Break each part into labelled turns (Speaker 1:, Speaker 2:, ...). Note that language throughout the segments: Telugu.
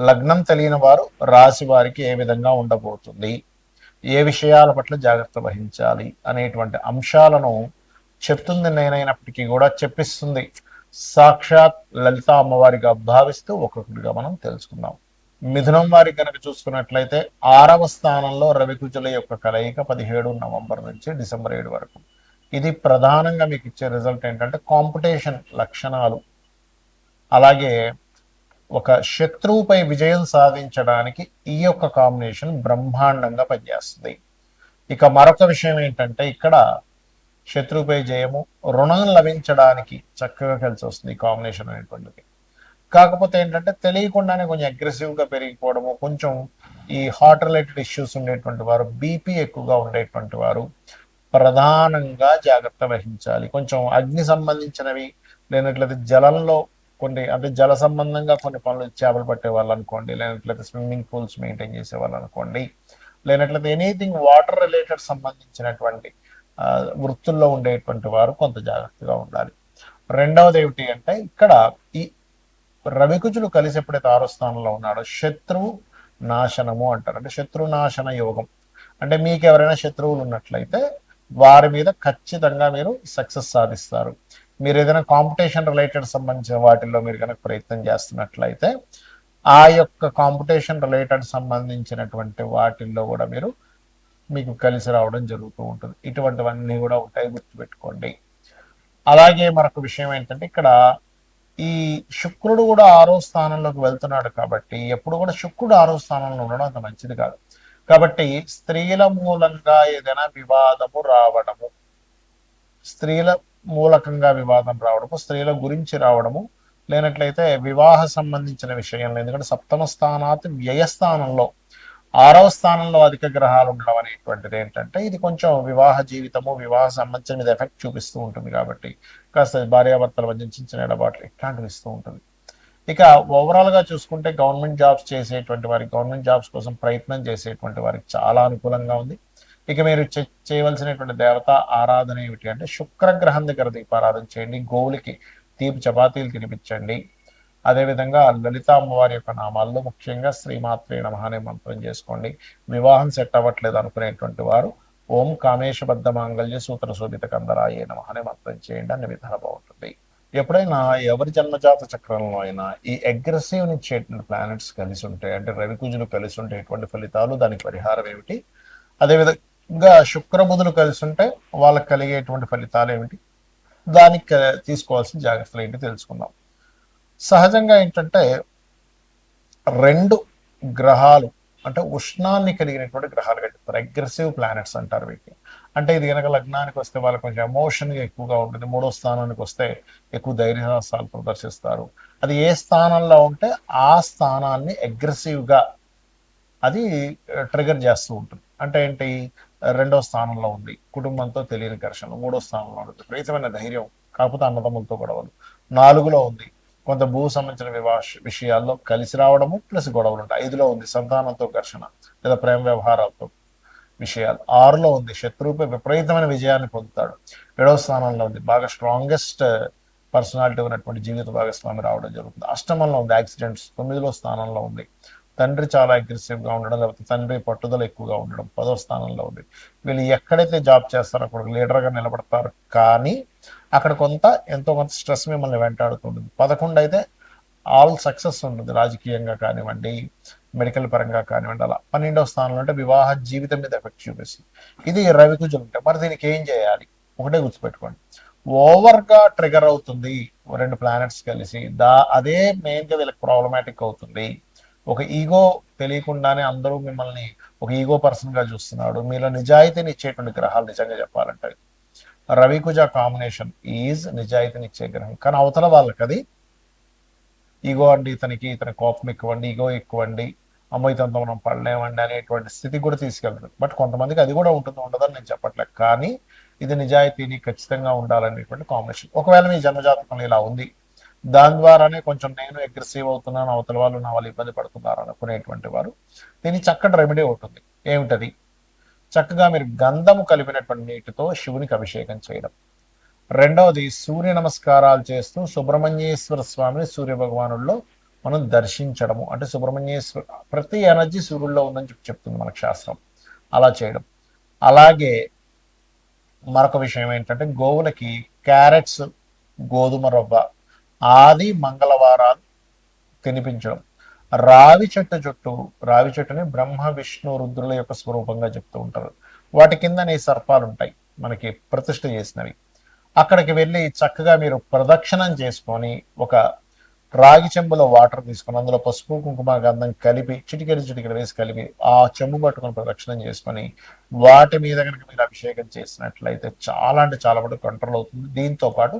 Speaker 1: లగ్నం తెలియని వారు రాశి వారికి ఏ విధంగా ఉండబోతుంది? ఏ విషయాల పట్ల జాగ్రత్త వహించాలి? అనేటువంటి అంశాలను చెప్తుంది నేనైనప్పటికీ కూడా చెప్పిస్తుంది. సాక్షాత్ లలిత అమ్మవారిగా భావిస్తూ ఒక్కొక్కటిగా మనం తెలుసుకుందాం. మిథునం వారికి కనుక చూసుకున్నట్లయితే ఆరవ స్థానంలో రవికుజుల యొక్క కలయిక పదిహేడు నవంబర్ నుంచి డిసెంబర్ ఏడు వరకు. ఇది ప్రధానంగా మీకు ఇచ్చే రిజల్ట్ ఏంటంటే కాంపిటీషన్ లక్షణాలు. అలాగే ఒక శత్రువుపై విజయం సాధించడానికి ఈ యొక్క కాంబినేషన్ బ్రహ్మాండంగా పనిచేస్తుంది. ఇక మరొక విషయం ఏంటంటే ఇక్కడ శత్రువుపై జయము రుణం లభించడానికి చక్కగా కలిసి వస్తుంది ఈ కాంబినేషన్ అనేటువంటిది. కాకపోతే ఏంటంటే తెలియకుండానే కొంచెం అగ్రెసివ్గా పెరిగిపోవడము కొంచెం ఈ హార్ట్ రిలేటెడ్ ఇష్యూస్ ఉండేటువంటి వారు బీపీ ఎక్కువగా ఉండేటువంటి వారు ప్రధానంగా జాగ్రత్త వహించాలి. కొంచెం అగ్ని సంబంధించినవి లేనట్లయితే జలంలో కొన్ని అంటే జల సంబంధంగా కొన్ని పనులు చేపలు పట్టే వాళ్ళు అనుకోండి లేనట్లయితే స్విమ్మింగ్ పూల్స్ మెయింటైన్ చేసే వాళ్ళు అనుకోండి లేనట్లయితే ఎనీథింగ్ వాటర్ రిలేటెడ్ సంబంధించినటువంటి వృత్తుల్లో ఉండేటువంటి వారు కొంత జాగ్రత్తగా ఉండాలి. రెండవది ఏమిటి అంటే ఇక్కడ ఈ రవికుజులు కలిసి ఎప్పుడైతే ఆరో స్థానంలో ఉన్నాడో శత్రువు నాశనము అంటారు. అంటే శత్రు నాశన యోగం. అంటే మీకు ఎవరైనా శత్రువులు ఉన్నట్లయితే వారి మీద ఖచ్చితంగా మీరు సక్సెస్ సాధిస్తారు. మీరు ఏదైనా కాంపిటీషన్ రిలేటెడ్ సంబంధించిన వాటిల్లో మీరు కనుక ప్రయత్నం చేస్తున్నట్లయితే ఆ యొక్క కాంపిటీషన్ రిలేటెడ్ సంబంధించినటువంటి వాటిల్లో కూడా మీరు మీకు కలిసి రావడం జరుగుతూ ఉంటుంది. ఇటువంటివన్నీ కూడా ఉంటాయి గుర్తుపెట్టుకోండి. అలాగే మరొక విషయం ఏంటంటే ఇక్కడ ఈ శుక్రుడు కూడా ఆరో స్థానంలోకి వెళ్తున్నాడు కాబట్టి ఎప్పుడు కూడా శుక్రుడు ఆరో స్థానంలో ఉండడం అంత మంచిది కాదు. కాబట్టి స్త్రీల మూలంగా ఏదైనా వివాదము రావడము స్త్రీల మూలకంగా వివాదం రావడము స్త్రీల గురించి రావడము లేనట్లయితే వివాహ సంబంధించిన విషయంలో ఎందుకంటే సప్తమ స్థానాత్ వ్యయస్థానంలో ఆరవ స్థానంలో అధిక గ్రహాలు ఉండడం అనేటువంటిది ఏంటంటే ఇది కొంచెం వివాహ జీవితము వివాహ సంబంధించిన మీద ఎఫెక్ట్ చూపిస్తూ ఉంటుంది కాబట్టి కాస్త భార్యాభర్తల మధ్య చిన్న ఎడబాట్లు ఇట్లాంటివి ఇస్తూ ఉంటుంది. ఇక ఓవరాల్గా చూసుకుంటే గవర్నమెంట్ జాబ్స్ చేసేటువంటి వారికి గవర్నమెంట్ జాబ్స్ కోసం ప్రయత్నం చేసేటువంటి వారికి చాలా అనుకూలంగా ఉంది. ఇక మీరు చేయవలసినటువంటి దేవత ఆరాధన ఏమిటి అంటే శుక్రగ్రహం దగ్గర దీపారాధన చేయండి గోవులకి తీపి చపాతీలు తినిపించండి. అదేవిధంగా లలిత అమ్మవారి యొక్క నామాల్లో ముఖ్యంగా శ్రీమాత్రే నమ అనే మంత్రం చేసుకోండి. వివాహం సెట్ అవ్వట్లేదు అనుకునేటువంటి వారు ఓం కామేశబద్ధ మాంగళ్య సూత్ర శోభిత కందరాయే నమ అనే మంత్రం చేయండి అనే విధాన బాగుంటుంది. ఎప్పుడైనా ఎవరి జన్మజాత చక్రంలో అయినా ఈ అగ్రెసివ్ నుంచి ప్లానెట్స్ కలిసి ఉంటాయి అంటే రవికుజులు కలిసి ఉంటే ఎటువంటి ఫలితాలు దానికి పరిహారం ఏమిటి? అదేవిధంగా ఇంకా శుక్రబుధులు కలిసి ఉంటే వాళ్ళకి కలిగేటువంటి ఫలితాలు ఏమిటి? దానికి క- తీసుకోవాల్సిన జాగ్రత్తలు ఏంటి తెలుసుకుందాం. సహజంగా ఏంటంటే రెండు గ్రహాలు అంటే ఉష్ణాన్ని కలిగినటువంటి గ్రహాలు చెప్తారు అగ్రెసివ్ ప్లానెట్స్ అంటారు వీటిని. అంటే ఇది కనుక లగ్నానికి వస్తే వాళ్ళకి కొంచెం ఎమోషన్గా ఎక్కువగా ఉంటుంది. మూడో స్థానానికి వస్తే ఎక్కువ ధైర్యసాహసాలు ప్రదర్శిస్తారు. అది ఏ స్థానంలో ఉంటే ఆ స్థానాన్ని అగ్రెసివ్గా అది ట్రిగర్ చేస్తూ ఉంటుంది. అంటే ఏంటి? రెండో స్థానంలో ఉంది. కుటుంబంతో తెలియని ఘర్షణ మూడో స్థానంలో ఉంది. విపరీతమైన ధైర్యం కాకపోతే అన్నదమ్ములతో గొడవలు. నాలుగులో ఉంది. కొంత భూ సంబంధించిన వివా విషయాల్లో కలిసి రావడము ప్లస్ గొడవలు ఉంటాయి. ఐదులో ఉంది సంతానంతో ఘర్షణ లేదా ప్రేమ వ్యవహారాలతో విషయాలు. ఆరులో ఉంది శత్రువుపై విపరీతమైన విజయాన్ని పొందుతాడు. ఏడవ స్థానంలో ఉంది. బాగా స్ట్రాంగెస్ట్ పర్సనాలిటీ ఉన్నటువంటి జీవిత భాగస్వామి రావడం జరుగుతుంది. అష్టమంలో ఉంది. యాక్సిడెంట్స్ తొమ్మిదిలో స్థానంలో ఉంది. తండ్రి చాలా అగ్రెసివ్గా ఉండడం లేకపోతే తండ్రి పట్టుదల ఎక్కువగా ఉండడం పదో స్థానంలో ఉంది వీళ్ళు ఎక్కడైతే జాబ్ చేస్తారో అక్కడ లీడర్గా నిలబడతారు. కానీ అక్కడ కొంత ఎంతో కొంత స్ట్రెస్ మిమ్మల్ని వెంటాడుతుంటుంది. పదకొండు అయితే ఆల్ సక్సెస్ ఉంటుంది. రాజకీయంగా కానివ్వండి మెడికల్ పరంగా కానివ్వండి అలా. పన్నెండవ స్థానంలో అంటే వివాహ జీవితం మీద ఎఫెక్ట్ చూపిస్తుంది. ఇది రవి కుజులు ఉంటాయి. మరి దీనికి ఏం చేయాలి? ఒకటే గుర్తుపెట్టుకోండి. ఓవర్గా ట్రిగర్ అవుతుంది. రెండు ప్లానెట్స్ కలిసి. దా అదే మెయిన్గా వీళ్ళకి ప్రాబ్లమాటిక్ అవుతుంది. ఒక ఈగో తెలియకుండానే అందరూ మిమ్మల్ని ఒక ఈగో పర్సన్గా చూస్తున్నాడు. మీలో నిజాయితీని ఇచ్చేటువంటి గ్రహాలు నిజంగా చెప్పాలంటే రవి కుజ కాంబినేషన్ ఈజ్ నిజాయితీని ఇచ్చే గ్రహం. కానీ అవతల వాళ్ళకి అది ఈగో అండి ఇతనికి ఇతని కోపం ఎక్కువండి ఈగో ఎక్కువండి అమ్మో ఇతనితో మనం పడలేమండి అనేటువంటి స్థితి కూడా తీసుకెళ్తుంది. బట్ కొంతమందికి అది కూడా ఉంటుంది ఉండదని నేను చెప్పట్లేదు. కానీ ఇది నిజాయితీని ఖచ్చితంగా ఉండాలనేటువంటి కాంబినేషన్. ఒకవేళ మీ జన్మజాతకంలో ఇలా ఉంది దాని ద్వారానే కొంచెం నేను అగ్రెసివ్ అవుతున్నాను అవతల వాళ్ళు నా వాళ్ళు ఇబ్బంది పడుతున్నారు అనుకునేటువంటి వారు దీని చక్కటి రెమెడీ ఉంటుంది ఏమిటది? చక్కగా మీరు గంధము కలిపినటువంటి నీటితో శివునికి అభిషేకం చేయడం. రెండవది సూర్య నమస్కారాలు చేస్తూ సుబ్రహ్మణ్యేశ్వర స్వామిని సూర్య భగవానుల్లో మనం దర్శించడము. అంటే సుబ్రహ్మణ్యేశ్వర ప్రతి ఎనర్జీ సూర్యుల్లో ఉందని చెప్పి చెప్తుంది మనకు శాస్త్రం. అలా చేయడం. అలాగే మరొక విషయం ఏంటంటే గోవులకి క్యారెట్స్ గోధుమ రవ్వ ఆది మంగళవారాలు తినిపించడం. రావి చెట్టు చుట్టూ రావి చెట్టుని బ్రహ్మ విష్ణు రుద్రుల యొక్క స్వరూపంగా చెప్తూ ఉంటారు. వాటి కింద సర్పాలు ఉంటాయి మనకి ప్రతిష్ట చేసినవి. అక్కడికి వెళ్ళి చక్కగా మీరు ప్రదక్షిణం చేసుకొని ఒక రాగి చెంబులో వాటర్ తీసుకొని అందులో పసుపు కుంకుమ గంధం కలిపి చిటికెడు చిటికెడు వేసి కలిపి ఆ చెంబు పట్టుకొని ప్రదక్షిణం చేసుకొని వాటి మీద కనుక మీరు అభిషేకం చేసినట్లయితే చాలా అంటే చాలా మటుకు కంట్రోల్ అవుతుంది. దీంతో పాటు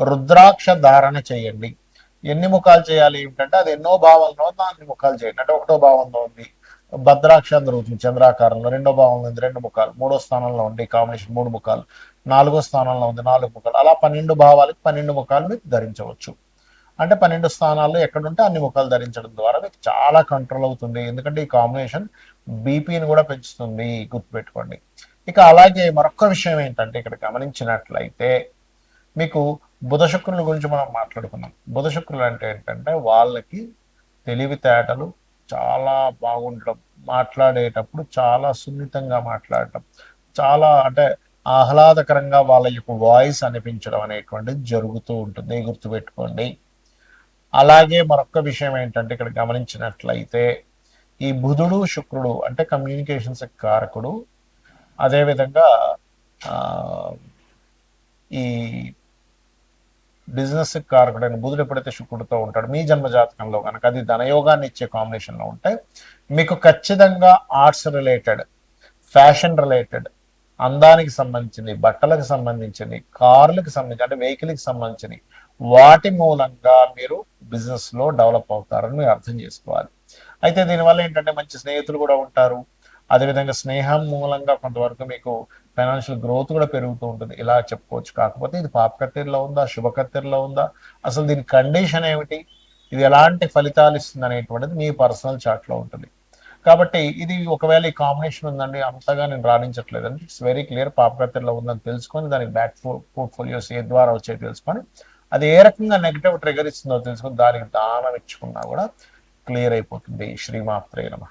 Speaker 1: రుద్రాక్ష ధారణ చేయండి. ఎన్ని ముఖాలు చేయాలి? ఏమిటంటే అది ఎన్నో భావంలో దాన్ని ముఖాలు చేయండి. అంటే ఒకటో భావంలో ఉంది భద్రాక్ష దొరుకుతుంది చంద్రాకారంలో. రెండో భావంలో ఉంది రెండు ముఖాలు. మూడో స్థానంలో ఉంది కాంబినేషన్ మూడు ముఖాలు. నాలుగో స్థానంలో ఉంది నాలుగు ముఖాలు. అలా పన్నెండు భావాలకి పన్నెండు ముఖాలు మీకు ధరించవచ్చు. అంటే పన్నెండు స్థానాల్లో ఎక్కడుంటే అన్ని ముఖాలు ధరించడం ద్వారా మీకు చాలా కంట్రోల్ అవుతుంది. ఎందుకంటే ఈ కాంబినేషన్ బీపీని కూడా పెంచుతుంది. గుర్తుపెట్టుకోండి. ఇక అలాగే మరొక విషయం ఏంటంటే ఇక్కడ గమనించినట్లయితే మీకు బుధ శుక్రుల గురించి మనం మాట్లాడుకున్నాం బుధ శుక్రులు అంటే ఏంటంటే వాళ్ళకి తెలివితేటలు చాలా బాగుండడం మాట్లాడేటప్పుడు చాలా సున్నితంగా మాట్లాడటం చాలా అంటే ఆహ్లాదకరంగా వాళ్ళ యొక్క వాయిస్ అనిపించడం అనేటువంటిది జరుగుతూ ఉంటుంది. గుర్తుపెట్టుకోండి. అలాగే మరొక విషయం ఏంటంటే ఇక్కడ గమనించినట్లయితే ఈ బుధుడు శుక్రుడు అంటే కమ్యూనికేషన్స్ కారకుడు. అదేవిధంగా ఈ బిజినెస్ కారకుడైన బుధుడు ఎప్పుడైతే శుక్రుడితో ఉంటాడు మీ జన్మ జాతకంలో కనుక అది ధనయోగాన్ని ఇచ్చే కాంబినేషన్లో ఉంటే మీకు ఖచ్చితంగా ఆర్ట్స్ రిలేటెడ్ ఫ్యాషన్ రిలేటెడ్ అందానికి సంబంధించింది బట్టలకు సంబంధించింది కార్లకు సంబంధించి అంటే వెహికల్కి సంబంధించింది వాటి మూలంగా మీరు బిజినెస్లో డెవలప్ అవుతారని మీరు అర్థం చేసుకోవాలి. అయితే దీనివల్ల ఏంటంటే మంచి స్నేహితులు కూడా ఉంటారు. అదేవిధంగా స్నేహం మూలంగా కొంతవరకు మీకు ఫైనాన్షియల్ గ్రోత్ కూడా పెరుగుతూ ఉంటుంది. ఇలా చెప్పుకోవచ్చు. కాకపోతే ఇది పాపకత్తెరలో ఉందా? శుభకత్తెరలో ఉందా? అసలు దీని కండిషన్ ఏమిటి? ఇది ఎలాంటి ఫలితాలు ఇస్తుంది అనేటువంటిది మీ పర్సనల్ చాట్లో ఉంటుంది. కాబట్టి ఇది ఒకవేళ ఈ కాంబినేషన్ ఉందండి అంతగా నేను రాణించట్లేదు అంటే ఇట్స్ వెరీ క్లియర్ పాపకత్తెరలో ఉందని తెలుసుకొని దానికి బ్యాక్ పోర్ట్ఫోలియోస్ ఏ ద్వారా వచ్చే తెలుసుకొని అది ఏ రకంగా నెగిటివ్ ట్రిగర్ ఇస్తుందో తెలుసుకొని దానికి దానం ఇచ్చుకున్నా కూడా క్లియర్ అయిపోతుంది. శ్రీమాత్రే నమ.